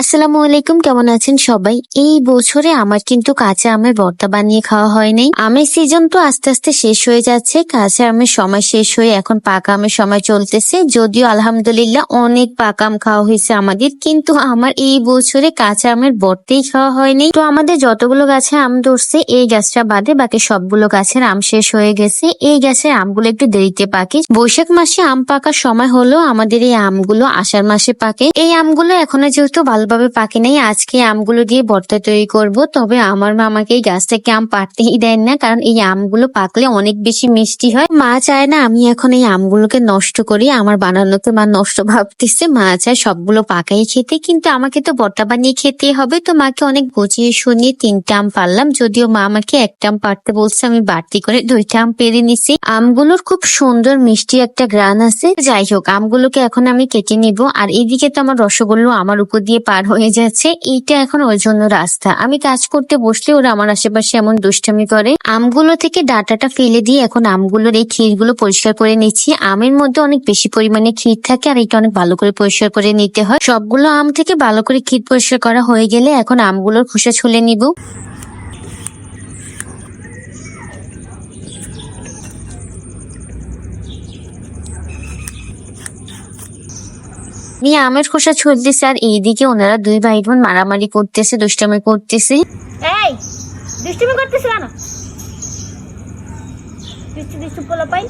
আসসালামু আলাইকুম, কেমন আছেন সবাই? এই বছরে আমার কিন্তু কাঁচা আমের ভর্তা বানিয়ে খাওয়া হয় নাই। আমের সিজন তো আস্তে আস্তে শেষ হয়ে যাচ্ছে। কাঁচা আমের সময় শেষ হয়ে এখন পাকা আমের সময় চলতেছে। যদিও আলহামদুলিল্লাহ অনেক পাকা আম খাওয়া হয়েছে আমাদের, কিন্তু আমার এই বছরে কাঁচা আমের ভর্তাই খাওয়া হয়নি তো আমাদের যতগুলো গাছে আম ধরছে, এই গাছটা বাদে বাকি সবগুলো গাছের আম শেষ হয়ে গেছে। এই গাছের আমগুলো একটু দেরিতে পাকে। বৈশাখ মাসে আম পাকার সময় হলো আমাদের এই আমগুলো আষাঢ় মাসে পাকে। এই আমগুলো এখনও যেহেতু ভালোভাবে পাকে নাই, আজকে আমগুলো দিয়ে ভর্তা তৈরি করব। তবে আমার মা আমাকে এই গাছ থেকে আম পাড়তেই দেন না, কারণ এই আমগুলো পাকলে অনেক বেশি মিষ্টি হয়। মা চায় না আমি এখন এই আমগুলোকে নষ্ট করি, আমার বানানোতে মা নষ্ট ভাবতেছে। মা চায় সবগুলো পাকাই খেতে, কিন্তু আমাকে তো ভর্তা বানিয়ে খেতে হবে। তো মাকে অনেক বুঝিয়ে শুনিয়ে তিনটা আম পারলাম যদিও মা আমাকে একটা আম পাড়তে বলছে, আমি বাড়তি করে দুইটা আম পেরে নিছি। আমগুলোর খুব সুন্দর মিষ্টি একটা গ্রান আছে। যাই হোক, আমগুলোকে এখন আমি কেটে নিব। আর এইদিকে তো আমার রসগোল্লা আমার উপর দিয়ে পার হয়ে যাচ্ছে। এইটা এখন ওর জন্য রাস্তা। আমি কাজ করতে বসলে ওরা আমার আশেপাশে এমন দুষ্টামি করে। আমগুলো থেকে ডাটাটা ফেলে দিয়ে এখন আমগুলোর এই ক্ষীরগুলো পরিষ্কার করে নিচ্ছি। আমের মধ্যে অনেক বেশি পরিমাণে ক্ষীর থাকে আর এটা অনেক ভালো করে পরিষ্কার করে নিতে হয়। সবগুলো আম থেকে ভালো করে ক্ষীর পরিষ্কার করা হয়ে গেলে এখন আমগুলোর খোসা ছুলে নিব। নিয়ে আমের খোসা ছড়তেছে আর এইদিকে ওনারা দুই ভাই বোন মারামারি করতেছে, দুষ্টামি করতেছে। এই, দুষ্টামি করতেছে কেন? দুষ্টু দুষ্টু পোলা পাই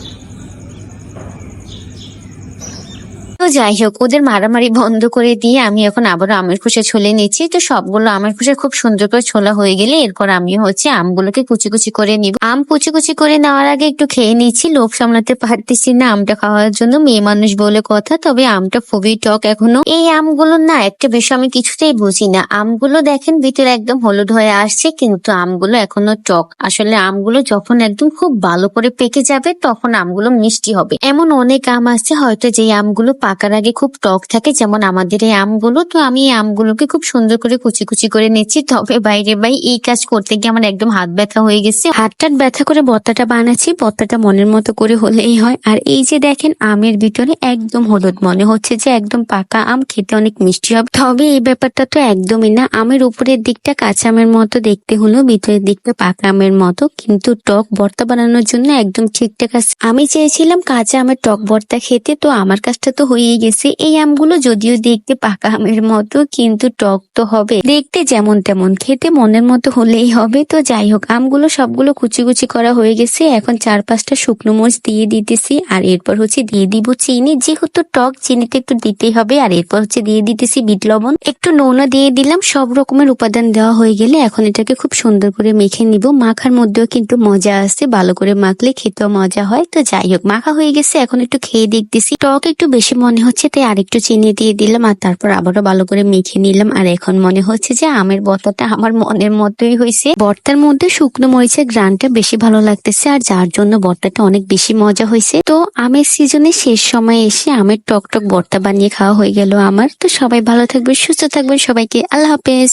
তো যাই হোক, ওদের মারামারি বন্ধ করে দিয়ে আমি এখন আবারও আমের খোসা ছুলে নিচ্ছি। তো সবগুলো আমের খোসা খুব সুন্দর করে ছোলা হয়ে গেলে এরপর আমি হচ্ছে আমগুলোকে কুচি কুচি করে নিব। আম কুচি কুচি করে নেওয়ার আগে একটু খেয়ে নিচ্ছি, লোভ সামলাতে পারতেছি না আমটা খাওয়ার জন্য, মেয়ে মানুষ বলে কথা, তবে আমটা খুবই টক এখনও। এই আমগুলো না, একটা বিষয় আমি কিছুতেই বুঝি না। আমগুলো দেখেন ভিতরে একদম হলুদ হয়ে আসছে, কিন্তু আমগুলো এখনও টক। আসলে আমগুলো যখন একদম খুব ভালো করে পেকে যাবে, তখন আমগুলো মিষ্টি হবে। এমন অনেক আম আছে, হয়তো যে আমগুলো পাকার আগে খুব টক থাকে, যেমন আমাদের এই আমগুলো। তো আমি এই আমগুলোকে খুব সুন্দর করে কুচি কুচি করে নিচ্ছি। তবে বাইরে বাই এই কাজ করতে গিয়ে আমার একদম হাত ব্যথা হয়ে গেছে। হাতটাত ব্যথা করে বত্তাটা বানাচ্ছি। বত্তাটা মনের মতো করে হলেই হয়। আর এই যে দেখেন, আমের ভিতরে একদম হলুদ। মনে হচ্ছে যে একদম পাকা আম, খেতে অনেক মিষ্টি হবে। তবে এই ব্যাপারটা তো একদমই না। আমের উপরের দিকটা কাঁচা আমের মতো, দেখতে হলো ভিতরের দিকটা পাকা আমের মতো। কিন্তু টক ভর্তা বানানোর জন্য একদম ঠিকঠাক আছে। আমি চেয়েছিলাম কাঁচা আমের টক ভর্তা খেতে। তো আমার কাজটা তো হয়েই গেছে। এই আমগুলো যদিও দেখতে পাকা আমের মতো, কিন্তু টক তো হবে। দেখতে যেমন তেমন, খেতে মনের মতো হলেই হবে। তো যাই হোক, আমগুলো সবগুলো কুচি কুচি করা হয়ে গেছে। এখন চার পাঁচটা শুকনো মরিচ দিয়ে দিতেছি, আর এরপর হচ্ছে দিয়ে দিব চিনি। যেহেতু টক, চিনিটা একটু দিতেই হবে, আর এরপর হচ্ছে দিয়ে দিতেছি বিট লবণ। একটু নোনা দিয়ে দিলাম, সব রকমের উপাদান দেওয়া হয়ে গেলে এখন এটাকে খুব সুন্দর করে মেখে নিব। মাখার মধ্যেও কিন্তু মজা আছে, ভালো করে মাখলে খেতেও মজা হয়। তো যাই হোক, মাখা হয়ে গেছে, এখন একটু খেয়ে দেখতেছি। টক একটু বেশি মনে হচ্ছে তাই আরেকটু চিনি দিয়ে দিলাম আর তারপর আবারও ভালো করে মেখে নিলাম। আর এখন মনে হচ্ছে যে আমের বর্তাটা আমার মনের মতোই হয়েছে। বর্তার মধ্যে শুকনো মরিচের গ্রানটা বেশি ভালো লাগতেছে আর যার জন্য বর্তাটা অনেক বেশি মজা হয়েছে। তো আমের সিজনে শেষ সময় এসে আমের টক টক বর্তা বানিয়ে খাওয়া হয়ে গেল আমার। তো সবাই ভালো থাকবে সুস্থ থাকবেন সবাইকে। আল্লাহ হাফেজ।